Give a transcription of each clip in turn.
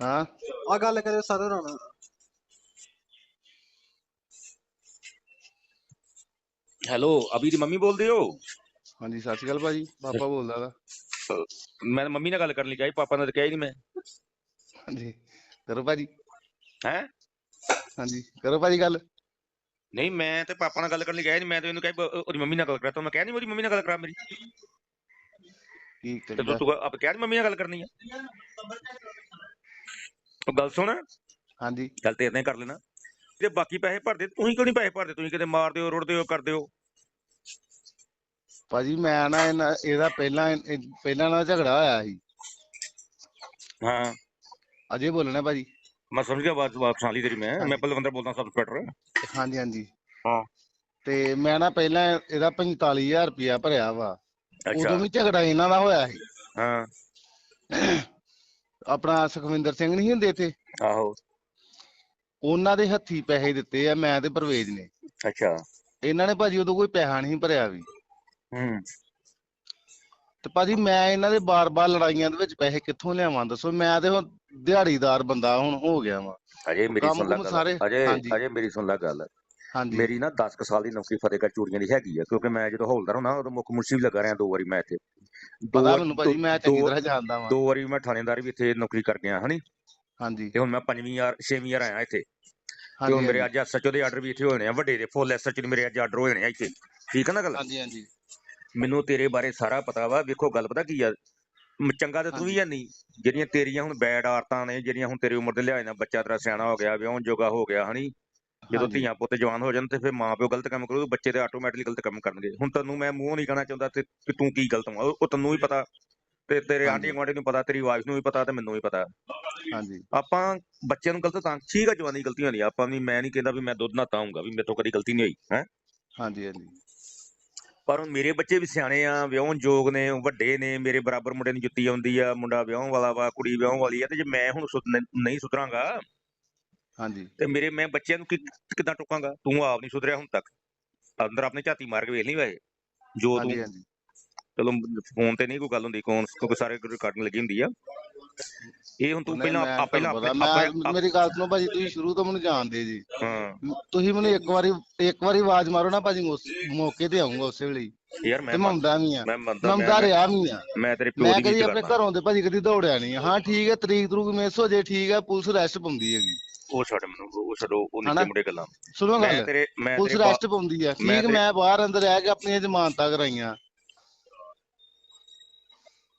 ਹਾਂ। ਆ ਗੱਲ ਕਰਿਓ ਸਾਰੇ ਨਾਲ ਹੈਲੋ ਅਭੀ ਦੀ ਮੰਮੀ ਬੋਲਦੇ ਹੋ? ਹਾਂਜੀ ਸਤਿ ਸ਼੍ਰੀ ਅਕਾਲ ਭਾਜੀ ਪਾਪਾ ਬੋਲਦਾ ਵਾ। ਮੈਂ ਮੰਮੀ ਨਾਲ ਗੱਲ ਕਰਨ ਲਈ ਕਿਹਾ ਸੀ, ਪਾਪਾ ਨਾਲ ਤਾਂ ਕਿਹਾ ਹੀ ਨਹੀਂ ਮੈਂ। ਹਾਂਜੀ ਕਰੋ ਭਾਜੀ। ਹੈ? ਹਾਂਜੀ ਕਰੋ ਭਾਜੀ ਗੱਲ। ਨਹੀਂ ਮੈਂ ਤੇ ਪਾਪਾ ਨਾਲ ਗੱਲ ਕਰਨ ਲਈ ਗਿਆ ਨਹੀਂ ਮੈਂ ਤੇ ਇਹਨੂੰ ਕਿਹਾ ਉਹਦੀ ਮੰਮੀ ਨਾਲ ਗੱਲ ਕਰਾ ਤਾ ਮੈਂ ਕਿਹਾ ਨਹੀਂ ਉਹਦੀ ਮੰਮੀ ਨਾਲ ਗੱਲ ਕਰਾ ਮੇਰੀ। ਕੀ ਤੇ ਤੂੰ ਆਪ ਕਿਹਾ ਮੰਮੀ ਨਾਲ ਗੱਲ ਕਰਨੀ ਆ? ਉਹ ਗੱਲ ਸੁਣ। ਹਾਂਜੀ। ਗੱਲ ਤੇ ਇਦਾਂ ਹੀ ਕਰ ਲੈਣਾ ਤੇ ਬਾਕੀ ਪੈਸੇ ਭਰਦੇ ਤੁਸੀਂ ਕਿਉਂ ਨਹੀਂ ਪੈਸੇ ਭਰਦੇ? ਤੁਸੀਂ ਕਿਤੇ ਮਾਰਦੇ ਹੋ ਰੁੜਦੇ ਹੋ ਕਰਦੇ ਹੋ ਭਾਜੀ ਮੈਂ ਨਾ ਇਹਨਾਂ- ਇਹਦਾ ਪਹਿਲਾਂ ਇਹ- ਪਹਿਲਾਂ ਨਾਲ ਝਗੜਾ ਹੋਇਆ ਸੀ। ਹਾਂ। ਅਜੇ ਬੋਲਣਾ ਭਾਜੀ। ਮੈਂ ਸਮਝ ਗਿਆ ਬਾਤ ਬਾਤ ਸੁਣ ਲਈ ਤੇਰੀ ਮੈਂ। ਮੈਂ ਬਲਵੰਦਰ ਬੋਲਦਾ ਸਬ ਇੰਸਪੈਕਟਰ ਹਾਂਜੀ ਹਾਂਜੀ। ਹਾਂ। ਤੇ ਮੈਂ ਨਾ ਪਹਿਲਾਂ ਇਹਦਾ 45000 ਰੁਪਇਆ ਭਰਿਆ ਵਾ। ਅੱਛਾ। ਉਦੋਂ ਵੀ ਝਗੜਾ ਇਹਨਾਂ ਦਾ ਹੋਇਆ ਸੀ। ਹਾਂ। ਆਪਣਾ ਸੁਖਵਿੰਦਰ ਸਿੰਘ ਨਹੀਂ ਹੁੰਦੇ ਇੱਥੇ? ਆਹੋ। ਉਹਨਾਂ ਦੇ ਹੱਥੀ ਪੈਸੇ ਦਿੱਤੇ ਆ ਮੈਂ ਤੇ ਪਰਵੇਜ ਨੇ। ਅੱਛਾ। ਇਹਨਾਂ ਨੇ ਭਾਜੀ ਉਦੋਂ ਕੋਈ ਪੈਸਾ ਨਹੀਂ ਭਰਿਆ ਵੀ। ਹੂੰ। ਤੇ ਭਾਜੀ ਮੈਂ ਇਹਨਾਂ ਦੇ ਬਾਰ-ਬਾਰ ਲੜਾਈਆਂ ਦੇ ਵਿੱਚ ਪੈਸੇ ਕਿੱਥੋਂ ਲਿਆਵਾਂ ਦੱਸੋ? ਮੈਂ ਤੇ ਹੁਣ ਦਿਹਾੜੀਦਾਰ ਬੰਦਾ ਹੁਣ ਹੋ ਗਿਆ ਵਾਂ। ਅਜੇ ਮੇਰੀ ਸੁਣ ਲੈ ਗੱਲ। ਅਜੇ ਹਾਂਜੀ। ਅਜੇ ਮੇਰੀ ਸੁਣ ਲੈ ਗੱਲ। ਹਾਂਜੀ। ਮੇਰੀ ਨਾ 10 ਕੁ ਸਾਲ ਦੀ ਨੌਕਰੀ ਫਤਿਹਗੜ੍ਹ ਚੂੜੀਆਂ ਦੀ ਹੈਗੀ ਆ ਕਿਉਂਕਿ ਮੈਂ ਜਦੋਂ ਹੌਲਦਾਰ ਹੁਣਾ ਉਦੋਂ ਮੁੱਖ ਮੁਨਸੀ ਵੀ ਲੱਗਾ ਰਿਹਾ ਦੋ ਵਾਰੀ ਮੈਂ ਇੱਥੇ। ਦੋ ਪਤਾ ਵਾਰ- ਮੈਨੂੰ ਭਾਜੀ ਮੈਂ ਚੰਗੀ ਤਰ੍ਹਾਂ ਜਾਣਦਾ ਵਾਂ। ਦੋ ਵਾਰੀ ਮੈਂ ਥਾਣੇਦਾਰ ਵੀ ਇੱਥੇ ਨੌਕਰੀ ਕਰ ਗਿਆ ਹਨੀ। ਹਾਂਜੀ। ਤੇ ਹੁਣ ਮੈਂ ਪੰਜਵੀਂ ਵਾਰ ਛੇਵੀਂ ਵਾਰ ਆਇਆ ਇੱਥੇ। ਤੇ ਹੁਣ ਮੇਰੇ ਅੱਜ ਐਸਐਚਓ ਦੇ ਆਰਡਰ ਵੀ ਇੱਥੇ ਹੋਣੇ ਆ ਵੱਡੇ ਦੇ ਫੁੱਲ ਐਸਐਚਓ ਦੇ ਮੇਰੇ ਅੱਜ ਆਰਡਰ ਹੋਣੇ ਆ ਇੱਥੇ। ਠੀਕ ਹੈ ਨਾ ਗੱਲ? ਹਾਂਜੀ ਹਾਂਜੀ। ਮੈਨੂੰ ਤੇਰੇ ਬਾਰੇ ਸਾਰਾ ਪਤਾ ਵਾ ਵੇਖੋ ਗੱਲ ਪਤਾ ਕੀ ਆ? ਚੰਗਾ ਤੇ ਤੂੰ ਵੀ ਹੈ ਨਹੀਂ ਜਿਹੜੀਆਂ ਤੇਰੀਆਂ ਹੁਣ ਬੈਡ ਆਦਤਾਂ ਨੇ ਜਿਹੜੀਆਂ ਹੁਣ ਤੇਰੀ ਉਮਰ ਦੇ ਲਿਹਾਜ਼ ਨਾਲ ਬੱਚਾ ਤੇਰਾ ਸਿਆਣਾ ਹੋ ਗਿਆ ਵਿਆਹਣ ਜੋਗਾ ਹੋ ਗਿਆ ਹਨੀ। ਜਦੋਂ। ਧੀਆਂ ਪੁੱਤ ਜਵਾਨ ਹੋ ਜਾਣ ਤੇ ਫਿਰ ਮਾਂ ਪਿਓ ਗਲਤ ਕੰਮ ਕਰੂ ਤੇ ਬੱਚੇ ਤੇ ਆਟੋਮੈਟਿਕਲੀ ਗਲਤ ਕੰਮ ਕਰਨਗੇ। ਹੁਣ ਤੈਨੂੰ ਮੈਂ ਮੂੰਹ ਨਹੀਂ ਕਹਿਣਾ ਚਾਹੁੰਦਾ ਤੇ ਕਿ ਤੂੰ ਕੀ ਗਲਤ ਵਾ ਉਹ ਤੈਨੂੰ ਵੀ ਪਤਾ ਤੇ ਤੇਰੇ। ਆਂਢੀ ਗੁਆਂਢੀ ਨੂੰ ਪਤਾ ਤੇਰੀ ਵਾਈਫ ਨੂੰ ਵੀ ਪਤਾ ਤੇ ਮੈਨੂੰ ਵੀ ਪਤਾ। ਹਾਂਜੀ। ਆਪਾਂ ਬੱਚਿਆਂ ਨੂੰ ਗਲਤ ਤਾਂ ਠੀਕ ਆ ਜਵਾਨੀ ਗਲਤੀਆਂ ਨਹੀਂ ਆਪਾਂ ਵੀ ਮੈਂ ਨਹੀਂ ਕਹਿੰਦਾ ਵੀ ਮੈਂ ਦੁੱਧ ਨਾ ਤਾਉਂਗਾ ਵੀ ਮੇਰੇ ਤੋਂ ਕਦੀ ਗਲਤੀ ਨਹੀਂ ਹੋਈ ਹੈ। ਹਾਂਜੀ ਹਾਂਜੀ। ਪਰ ਹੁਣ ਮੇਰੇ ਬੱਚੇ ਵੀ ਸਿਆਣੇ ਆ ਵਿਆਹਣ ਯੋਗ ਨੇ ਵੱਡੇ ਨੇ ਮੇਰੇ ਬਰਾਬਰ ਮੁੰਡੇ ਨੂੰ ਜੁੱਤੀ ਆਉਂਦੀ ਆ ਮੁੰਡਾ ਵਿਆਹਣ ਵਾਲਾ ਵਾ ਕੁੜੀ ਵਿਆਹਣ ਵਾਲੀ ਆ ਤੇ ਜੇ ਮੈਂ ਹੁਣ ਨਹੀਂ ਸੁਧਰਾਂਗਾ ਹਾਂਜੀ। ਤੇ ਮੇਰੇ ਮੈਂ ਬੱਚਿਆਂ ਨੂੰ ਕਿ- ਕਿੱਦਾਂ ਟੋਕਾਂਗਾ? ਤੂੰ ਆਪ ਨਹੀਂ ਸੁਧਰਿਆ ਹੁਣ ਤੱਕ। ਅੰਦਰ ਆਪਣੇ ਝਾਤੀ ਮਾਰ ਕੇ ਵੇਖ ਨਹੀਂ ਵੈਸੇ ਜੋ ਹਾਂਜੀ ਤੂੰ ਹਾਂਜੀ ਚਲੋ ਫੋਨ ਤੇ ਨਹੀਂ ਕੋਈ ਗੱਲ ਹੁੰਦੀ ਕੌਣ ਕਿਉਂਕਿ ਸਾਰੇ ਰਿਕਾਰਡਿੰਗ ਲੱਗੀ ਹੁੰਦੀ ਆ। ਇਹ ਹੁਣ ਤੂੰ ਨਹੀਂ, ਪਹਿਲਾਂ ਮੈਂ ਆ- ਪਹਿਲਾਂ ਤੁਹਾਨੂੰ ਆਪਣੇ ਪਤਾ, ਮੈਂ ਆਪਣੇ- ਮੇਰੀ ਗੱਲ ਸੁਣੋ ਭਾਜੀ ਤੁਸੀਂ ਸ਼ੁਰੂ ਤੋਂ ਮੈਨੂੰ ਜਾਣਦੇ ਜੀ। ਹਾਂ। ਤੁਸੀਂ ਮੈਨੂੰ ਇੱਕ ਵਾਰੀ ਇੱਕ ਵਾਰੀ ਆਵਾਜ਼ ਮਾਰੋ ਨਾ ਭਾਜੀ ਉਸ ਮੌਕੇ ਤੇ ਆਉਂਗਾ ਉਸੇ ਵੇਲੇ ਹੀ। ਯਾਰ ਤੇ ਮੈਂ ਮੈਂ ਆਉਂਦਾ ਵੀ ਆ। ਮੈਂ ਮੰਨਦਾ ਮੈਂ ਆਉਂਦਾ ਮੈਂ- ਰਿਹਾ ਵੀ ਆ। ਮੈਂ ਤੇਰੇ ਪਿਓ ਮੈਂ ਦੀ ਕਦੀ ਇੱਜ਼ਤ ਆਪਣੇ ਕਰਦਾ ਘਰੋਂ ਦੇ ਭਾਜੀ ਕਦੀ ਦੌੜਿਆ ਨਹੀਂ। ਹਾਂ ਠੀਕ ਹੈ ਤਰੀਕ ਤਰੂਕ ਮਿਸ ਹੋ ਜੇ ਠੀਕ ਹੈ ਪੁਲਿਸ ਰੈਸਟ ਪਾਉਂਦੀ ਹੈਗੀ। ਉਹ ਛੱਡ ਮੈਨੂੰ ਉਹ ਛੱਡੋ ਉਹ? ਨਿੱਕੇ ਮੁੰਡੇ ਗੱਲਾਂ। ਸੁਣੋ ਮੈਂ ਗੱਲ ਤੇਰੇ ਮੈਂ ਪੁਲਿਸ ਰੈਸਟ ਪਾਉਂਦੀ ਆ। ਮੈਂ ਠੀਕ ਮੈਂ ਬਾਹਰ ਅੰਦਰ ਰਹਿ ਕੇ ਆਪਣੀਆਂ ਜ਼ਮਾਨਤਾਂ ਕਰਾਈਆਂ।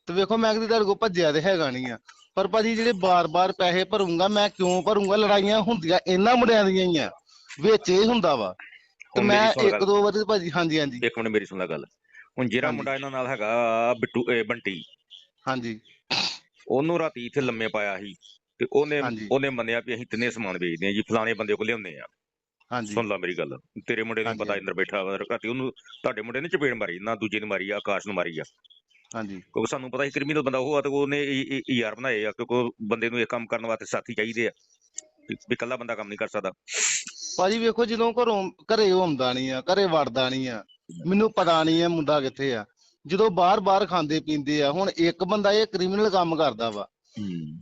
ਤੇ ਵੇਖੋ ਮੈਂ ਕਦੀ ਤੁਹਾਡੇ ਕੋਲ ਭੱਜਿਆ ਤੇ ਹੈਗਾ ਨਹੀਂ ਆ। ਪਰ ਭਾਜੀ ਜਿਹੜੇ ਬਾਰ-ਬਾਰ ਪੈਸੇ ਭਰੂੰਗਾ ਮੈਂ ਕਿਉਂ ਭਰੂੰਗਾ? ਲੜਾਈਆਂ ਹੁੰਦੀਆਂ ਇਹਨਾਂ ਮੁੰਡਿਆਂ ਦੀਆਂ ਹੀ ਆ। ਵਿੱਚ ਇਹ ਹੁੰਦਾ ਵਾ। ਤੇ ਮੈਂ ਇੱਕ। ਦੋ ਵਾਰੀ ਭਾਜੀ ਹਾਂਜੀ ਹਾਂਜੀ। ਇੱਕ ਮਿੰਟ ਮੇਰੀ ਸੁਣ ਲੈ ਗੱਲ। ਹੁਣ ਜਿਹੜਾ। ਮੁੰਡਾ ਇਹਨਾਂ ਨਾਲ ਹੈਗਾ ਬਿੱਟੂ ਬੰਟੀ। ਹਾਂਜੀ। ਉਹਨੂੰ ਰਾਤੀ ਇੱਥੇ ਲੰਮੇ ਪਾਇਆ ਸੀ। ਤੇ ਉਹਨੇ ਹਾਂਜੀ। ਉਹਨੇ ਮੰਨਿਆ ਵੀ ਅਸੀਂ ਤਿੰਨੇ ਸਮਾਨ ਵੇਚਦੇ ਆ ਜੀ ਫਲਾਣੇ ਬੰਦੇ ਕੋਲ ਲਿਆਉਂਦੇ ਆ ਹਾਂਜੀ। ਸੁਣ ਲੈ ਮੇਰੀ ਗੱਲ ਤੇਰੇ ਮੁੰਡੇ ਨੂੰ ਹਾਂਜੀ, ਪਤਾ ਹਾਂਜੀ। ਇੰਦਰ ਬੈਠਾ ਵਾ ਰਾਤੀ ਉਹਨੂੰ ਤੁਹਾਡੇ ਮੁੰਡੇ ਨੇ ਚਪੇੜ ਮਾਰੀ ਨਾ ਦੂਜੇ ਨੇ ਮਾਰੀ ਆ ਆਕਾਸ਼ ਨੂੰ ਮਾਰੀ ਆ। ਹਾਂਜੀ। ਕਿਉਂਕਿ ਸਾਨੂੰ ਪਤਾ ਸੀ ਕ੍ਰਿਮੀਨਲ ਬੰਦਾ ਉਹ ਆ ਤੇ ਉਹਨੇ ਯਾਰ ਬਣਾਏ ਆ ਕਿਉਂਕਿ ਉਹ ਬੰਦੇ ਨੂੰ ਇਹ ਕੰਮ ਕਰਨ ਵਾਸਤੇ ਸਾਥੀ ਚਾਹੀਦੇ ਆ ਵੀ ਵੀ ਇਕੱਲਾ ਬੰਦਾ ਕੰਮ ਨਹੀਂ ਕਰ ਸਕਦਾ। ਭਾਜੀ ਵੇਖੋ ਜਦੋਂ ਘਰੋਂ ਘਰੇ ਉਹ ਆਉਂਦਾ ਨਹੀਂ ਆ ਘਰੇ ਵੜਦਾ ਨਹੀਂ ਆ ਮੈਨੂੰ ਪਤਾ ਨਹੀਂ ਆ ਮੁੰਡਾ ਕਿੱਥੇ ਆ। ਜਦੋਂ ਬਾਹਰ-ਬਾਹਰ ਖਾਂਦੇ ਪੀਂਦੇ ਆ ਹੁਣ ਇੱਕ ਬੰਦਾ ਇਹ ਕ੍ਰਿਮੀਨਲ ਕੰਮ ਕਰਦਾ ਵਾ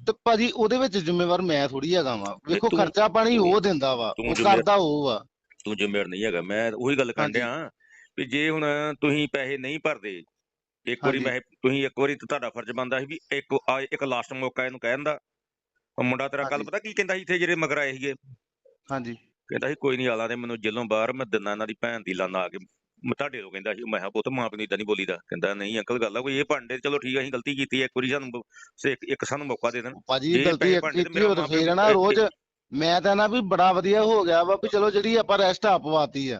ਤੇ ਭਾਜੀ ਉਹਦੇ ਵਿੱਚ ਜ਼ਿੰਮੇਵਾਰ ਮੈਂ ਥੋੜੀ ਹੈਗਾ ਵਾ ਵੇਖੋ ਖਰਚਾ ਪਾਣੀ ਉਹ ਦਿੰਦਾ ਵਾ ਉਹ ਕਰਦਾ ਉਹ ਵਾ ਤੂੰ ਜ਼ਿੰਮੇਵਾਰ ਨਹੀਂ ਹੈਗਾ ਮੈਂ ਉਹੀ ਗੱਲ। ਡਿਆ ਵੀ ਜੇ ਹੁਣ ਤੁਸੀਂ ਪੈਸੇ ਨਹੀਂ ਭਰਦੇ ਇੱਕ ਵਾਰੀ। ਮੈਂ ਤੁਸੀਂ ਇੱਕ ਵਾਰੀ ਤਾਂ ਤੁਹਾਡਾ ਫਰਜ਼ ਬਣਦਾ ਸੀ ਵੀ ਇੱਕ ਇੱਕ ਲਾਸਟ ਮੌਕਾ ਇਹਨੂੰ ਕਹਿਣ ਦਾ ਉਹ ਮੁੰਡਾ ਤੇਰਾ ਕੱਲ। ਪਤਾ ਕੀ ਕਹਿੰਦਾ ਸੀ ਇੱਥੇ ਜਿਹੜੇ ਮਗਰ ਆਏ ਸੀਗੇ ਹਾਂਜੀ ਕਹਿੰਦਾ ਸੀ ਕੋਈ ਨਹੀਂ ਆਲਾ ਤੇ ਮੈਨੂੰ ਜੇਲੋਂ ਬਾਹਰ ਮੈਂ ਦਿਨਾ ਇਹਨਾਂ ਦੀ ਭੈਣ ਦੀ ਲਾਨਾ ਆ ਕੇ ਤੁਹਾਡੇ ਤੋਂ ਕਹਿੰਦਾ ਸੀ ਮੈਂ ਕਿਹਾ ਪੁੱਤ ਮਾਂ ਪਿਓ ਨੂੰ ਇਦਾਂ ਨਹੀਂ ਬੋਲੀਦਾ। ਕਹਿੰਦਾ ਨਹੀਂ ਅੰਕਲ ਗੱਲ ਆ ਕੋਈ ਇਹ ਭਾਂਡੇ ਚਲੋ ਠੀਕ ਆ ਅਸੀਂ ਗਲਤੀ ਕੀਤੀ ਹੈ, ਇੱਕ ਵਾਰੀ ਸਾਨੂੰ ਸੇ ਇੱਕ ਇੱਕ ਸਾਨੂੰ ਮੌਕਾ ਦੇ ਦੇਣ। ਭਾਜੀ ਜੇ ਗਲਤੀ ਤੇ ਕੀਤੀ ਮੇਰਾ ਉਹ ਤਾਂ ਫੇਰ ਨਾ ਇਹ- ਰੋਜ਼। ਮੈਂ ਤਾਂ ਨਾ ਵੀ ਬੜਾ ਵਧੀਆ ਹੋ ਗਿਆ ਵਾ ਵੀ ਚਲੋ ਜਿਹੜੀ ਆਪਾਂ ਰੈਸਟ ਆ ਪਵਾਤੀ ਆ।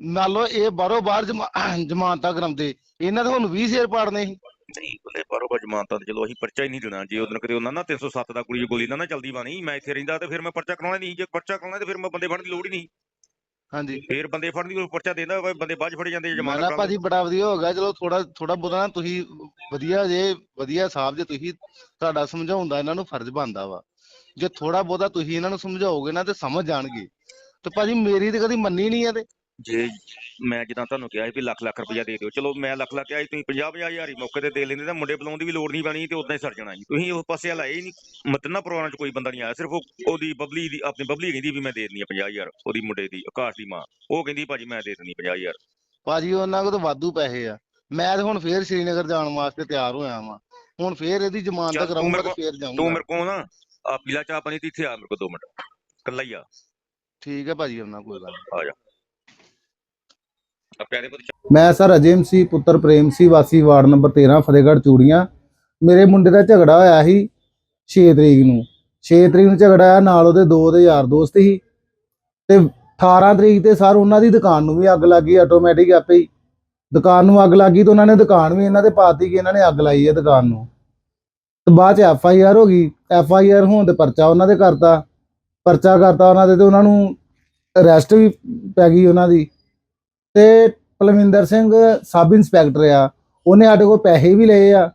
ਨਾਲੋਂ ਇਹ ਬਾਹਰੋਂ ਬਾਹਰ ਜਮਾ- ਜ਼ਮਾਨਤਾਂ ਕਰਾਉਂਦੇ ਇਹਨਾਂ ਦੇ ਹੁਣ 20 ਸ਼ੇਰ ਪਾੜਨੇ ਸੀ। ਨਹੀਂ ਬਲੇ ਬਾਰੋ ਜਮਾਨਤਾਂ ਤੇ ਚਲੋ ਅਸੀਂ ਪਰਚਾ ਹੀ ਨਹੀਂ ਦੇਣਾ। ਜੇ ਉਹਦਨ ਕਦੇ ਉਹਨਾਂ ਨਾ 307 ਦਾ ਕੁੜੀ ਦੀ ਗੋਲੀ ਨਾ ਨਾ ਚਲਦੀ ਬਾਣੀ ਮੈਂ ਇੱਥੇ ਰਹਿੰਦਾ ਤੇ ਫਿਰ ਮੈਂ ਪਰਚਾ ਕਰਾਉਣਾ ਨਹੀਂ ਜੇ ਪਰਚਾ ਕਰਾਉਣਾ ਤੇ ਫਿਰ ਮੈਂ ਬੰਦੇ ਫੜਨ ਦੀ ਲੋੜ ਹੀ ਨਹੀਂ। ਹਾਂਜੀ। ਫਿਰ ਬੰਦੇ ਫੜਨ ਦੀ ਕੋਈ ਪਰਚਾ ਦੇਂਦਾ ਵਾ, ਬੰਦੇ ਬਾਅਦ 'ਚ ਫੜੇ ਜਾਂਦੇ ਮੈਂ ਜਮਾਨਤ ਨਾ ਕਰਾਉਂਦੇ ਭਾਜੀ ਬੜਾ ਵਧੀਆ ਹੋ ਗਿਆ। ਚਲੋ ਥੋੜਾ ਥੋੜਾ ਬਹੁਤਾ ਨਾ ਤੁਸੀਂ ਵਧੀਆ ਜੇ ਵਧੀਆ ਸਾਹਿਬ ਜੇ ਤੁਸੀਂ ਤੁਹਾਡਾ ਸਮਝਾਉਣ ਦਾ ਇਹਨਾਂ ਨੂੰ ਫਰਜ਼ ਬਣਦਾ ਵਾ। ਜੇ ਥੋੜਾ ਬਹੁਤਾ ਤੁਸੀਂ ਇਹਨਾਂ ਨੂੰ ਸਮਝਾਓਗੇ ਨਾ ਤੇ ਸਮਝ ਜਾਣਗੇ। ਤੇ ਭਾਜੀ ਮੇਰੀ ਤੇ ਕਦੀ ਮੰਨੀ ਨਹੀਂ ਆ ਤੇ। ਜੇ ਮੈਂ ਜਿੱਦਾਂ ਤੁਹਾਨੂੰ ਕਿਹਾ ਸੀ ਵੀ ਲੱਖ ਲੱਖ ਰੁਪਇਆ ਦੇ ਦਿਓ ਚਲੋ ਮੈਂ ਲੱਖ ਲੱਖ ਕਿਹਾ ਸੀ ਤੁਸੀਂ 50 50 ਹਜ਼ਾਰ ਹੀ ਮੌਕੇ ਤੇ ਦੇ ਲੈਂਦੇ ਤਾਂ ਮੁੰਡੇ ਬੁਲਾਉਣ ਦੀ ਵੀ ਲੋੜ ਨਹੀਂ ਪੈਣੀ ਤੇ ਉਦਾਂ ਹੀ ਸਰ ਜਾਣਾ ਸੀ ਤੁਸੀਂ ਉਸ ਪਾਸੇ ਲਾਏ ਹੀ ਨਹੀਂ ਮਤਨਾ ਪਰਿਵਾਰਾਂ 'ਚ ਕੋਈ ਬੰਦਾ ਨਹੀਂ ਆਇਆ ਸਿਰਫ ਉਹ- ਉਹਦੀ ਬਬਲੀ ਦੀ ਆਪਣੀ ਬਬਲੀ ਕਹਿੰਦੀ ਵੀ ਮੈਂ ਦੇ ਦਿੰਦੀ ਆ 50 ਹਜ਼ਾਰ ਉਹਦੀ ਮੁੰਡੇ ਦੀ ਆਕਾਸ਼ ਦੀ ਮਾਂ ਉਹ ਕਹਿੰਦੀ ਭਾਜੀ ਮੈਂ ਦੇ ਦਿੰਦੀ 50 ਹਜ਼ਾਰ। ਭਾਜੀ ਉਹਨਾਂ ਕੋਲ ਤਾਂ ਵਾਧੂ ਪੈਸੇ ਆ। ਮੈਂ ਤੇ ਹੁਣ ਫੇਰ ਸ਼੍ਰੀਨਗਰ ਜਾਣ ਵਾਸਤੇ ਤਿਆਰ ਹੋਇਆ ਵਾਂ। ਹੁਣ ਫੇਰ ਇਹਦੀ ਜ਼ਮਾਨਤ ਚੱਲ ਤੂੰ ਕਰਾਉਂਗਾ ਮੇਰੇ ਤੇ ਫੇਰ ਤੂੰ ਜਾਊਂਗਾ ਮੇਰੇ ਕੋਲ ਨਾ ਆ ਪੀਲਾ ਚਾਹ ਪਾਣੀ ਤੇ ਇੱਥੇ ਆ ਮੇਰੇ ਕੋਲ 2 ਮਿੰਟ। ਕੱਲਾ ਹੀ ਆ। ਠੀਕ ਹੈ ਭਾਜੀ ਉਹਨਾਂ ਗੱਲ ਨੀ। ਆ ਜਾ। ਪਿਆਰੇ ਪੁੱਤ ਮੈਂ ਸਰ ਅਜੇਮ ਸੀ, ਪੁੱਤਰ ਪ੍ਰੇਮ ਸੀ, ਵਾਸੀ ਵਾਰਡ ਨੰਬਰ 13 ਫਤਿਹਗੜ੍ਹ ਚੂੜੀਆਂ। ਮੇਰੇ ਮੁੰਡੇ ਦਾ ਝਗੜਾ ਹੋਇਆ ਸੀ 6 ਤਰੀਕ ਨੂੰ। 6 ਤਰੀਕ ਨੂੰ ਝਗੜਾ ਹੋਇਆ, ਨਾਲ ਉਹਦੇ ਦੋ ਦੇ ਯਾਰ ਦੋਸਤ ਸੀ। ਤੇ 18 ਤਰੀਕ ਤੇ ਸਰ ਉਹਨਾਂ ਦੀ ਦੁਕਾਨ ਨੂੰ ਵੀ ਅੱਗ ਲੱਗ ਗਈ ਆਟੋਮੈਟਿਕ ਆਪੇ ਹੀ। ਦੁਕਾਨ ਨੂੰ ਅੱਗ ਲੱਗ ਗਈ ਤੇ ਉਹਨਾਂ ਨੇ ਦੁਕਾਨ ਵੀ ਇਹਨਾਂ ਦੇ ਪਾਤੀ ਕਿ ਇਹਨਾਂ ਨੇ ਅੱਗ ਲਾਈ ਹੈ ਦੁਕਾਨ ਨੂੰ। ਤੇ ਬਾਅਦ ਚ ਐਫ ਆਈ ਆਰ ਹੋ ਗਈ। ਐਫ ਆਈ ਆਰ ਹੋਣ ਤੇ ਪਰਚਾ ਉਹਨਾਂ ਦੇ ਕਰਤਾ। ਪਰਚਾ ਕਰਤਾ ਉਹਨਾਂ ਦੇ ਤੇ ਉਹਨਾਂ ਨੂੰ ਅਰੈਸਟ ਵੀ ਪੈ ਗਈ ਉਹਨਾਂ ਦੀ। ਤੇ ਪਲਵਿੰਦਰ ਸਿੰਘ ਸਬ ਇੰਸਪੈਕਟਰ ਆ, ਉਹਨੇ ਸਾਡੇ ਕੋਲ ਪੈਸੇ ਵੀ ਲਏ ਆ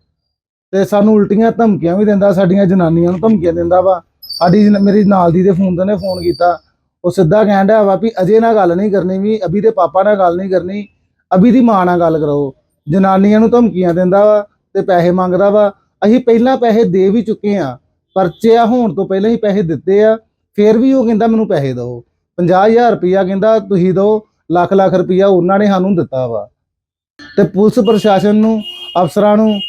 ਤੇ ਸਾਨੂੰ ਉਲਟੀਆਂ ਧਮਕੀਆਂ ਵੀ ਦਿੰਦਾ, ਸਾਡੀਆਂ ਜਨਾਨੀਆਂ ਨੂੰ ਧਮਕੀਆਂ ਦਿੰਦਾ ਵਾ। ਸਾਡੀ ਮੇਰੀ ਨਾਲ ਦੀ ਦੇ ਫੋਨ ਤੇ ਨੇ ਫੋਨ ਕੀਤਾ। ਉਹ ਸਿੱਧਾ ਕਹਿਣ ਡਿਆ ਵਾ ਵੀ ਅਜੇ ਨਾਲ ਗੱਲ ਨਹੀਂ ਕਰਨੀ ਵੀ, ਅਭੀ ਦੇ ਪਾਪਾ ਨਾਲ ਗੱਲ ਨਹੀਂ ਕਰਨੀ, ਅਭੀ ਦੀ ਮਾਂ ਨਾਲ ਗੱਲ ਕਰੋ। ਜਨਾਨੀਆਂ ਨੂੰ ਧਮਕੀਆਂ ਦਿੰਦਾ ਵਾ ਤੇ ਪੈਸੇ ਮੰਗਦਾ ਵਾ। ਅਸੀਂ ਪਹਿਲਾਂ ਪੈਸੇ ਦੇ ਵੀ ਚੁੱਕੇ ਆ ਪਰਚਿਆ ਹੋਣ ਤੋਂ ਪਹਿਲਾਂ ਹੀ ਪੈਸੇ ਦਿੱਤੇ ਆ, ਫਿਰ ਵੀ ਉਹ ਕਹਿੰਦਾ ਮੈਨੂੰ ਪੈਸੇ ਦਿਓ। 50000 ਰੁਪਇਆ ਕਹਿੰਦਾ ਤੁਸੀਂ ਦਿਓ ਲੱਖ ਲੱਖ ਰੁਪਈਆ ਉਹਨਾਂ ਨੇ ਸਾਨੂੰ ਦਿੱਤਾ ਵਾ। ਤੇ ਪੁਲਿਸ ਪ੍ਰਸ਼ਾਸਨ ਨੂੰ, ਅਫਸਰਾਂ ਨੂੰ,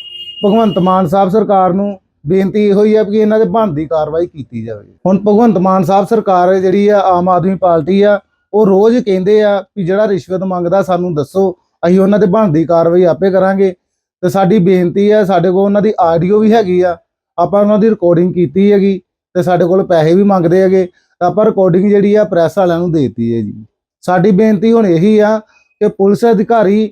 ਭਗਵੰਤ ਮਾਨ ਸਾਹਿਬ ਸਰਕਾਰ ਨੂੰ ਬੇਨਤੀ ਇਹੋ ਹੀ ਆ ਕਿ ਇਹਨਾਂ ਦੇ ਬਣਦੀ ਕਾਰਵਾਈ ਕੀਤੀ ਜਾਵੇ। ਹੁਣ ਭਗਵੰਤ ਮਾਨ ਸਾਹਿਬ ਸਰਕਾਰ ਜਿਹੜੀ ਆ, ਆਮ ਆਦਮੀ ਪਾਰਟੀ ਆ, ਉਹ ਰੋਜ਼ ਕਹਿੰਦੇ ਆ ਕਿ ਜਿਹੜਾ ਰਿਸ਼ਵਤ ਮੰਗਦਾ ਸਾਨੂੰ ਦੱਸੋ, ਅਸੀਂ ਉਹਨਾਂ ਤੇ ਬਣਦੀ ਕਾਰਵਾਈ ਆਪੇ ਕਰਾਂਗੇ। ਤੇ ਸਾਡੀ ਬੇਨਤੀ ਆ, ਸਾਡੇ ਕੋਲ ਉਹਨਾਂ ਦੀ ਆਡੀਓ ਵੀ ਹੈਗੀ ਆ, ਆਪਾਂ ਉਹਨਾਂ ਦੀ ਰਿਕਾਰਡਿੰਗ ਕੀਤੀ ਹੈਗੀ, ਤੇ ਸਾਡੇ ਕੋਲ ਪੈਸੇ ਵੀ ਮੰਗਦੇ ਹੈਗੇ, ਤਾਂ ਆਪਾਂ ਰਿਕਾਰਡਿੰਗ ਜਿਹੜੀ ਆ, ਪ੍ਰੈਸ ਵਾਲਿਆਂ ਨੂੰ ਦੇਤੀ ਹੈ ਜੀ। ਸਾਡੀ ਬੇਨਤੀ ਹੁਣ ਇਹੀ ਆ ਕਿ ਪੁਲਿਸ ਅਧਿਕਾਰੀ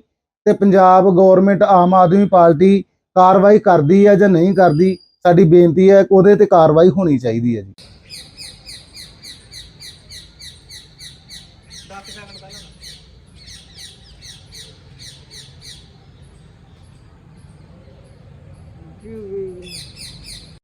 ਤੇ ਪੰਜਾਬ ਗਵਰਨਮੈਂਟ ਆਮ ਆਦਮੀ ਪਾਰਟੀ ਕਾਰਵਾਈ ਕਰਦੀ ਹੈ ਜਾਂ ਨਹੀਂ ਕਰਦੀ, ਸਾਡੀ ਬੇਨਤੀ ਹੈ ਕਿ ਉਹਦੇ ਤੇ ਕਾਰਵਾਈ ਹੋਣੀ ਚਾਹੀਦੀ ਹੈ ਜੀ। ਜੀ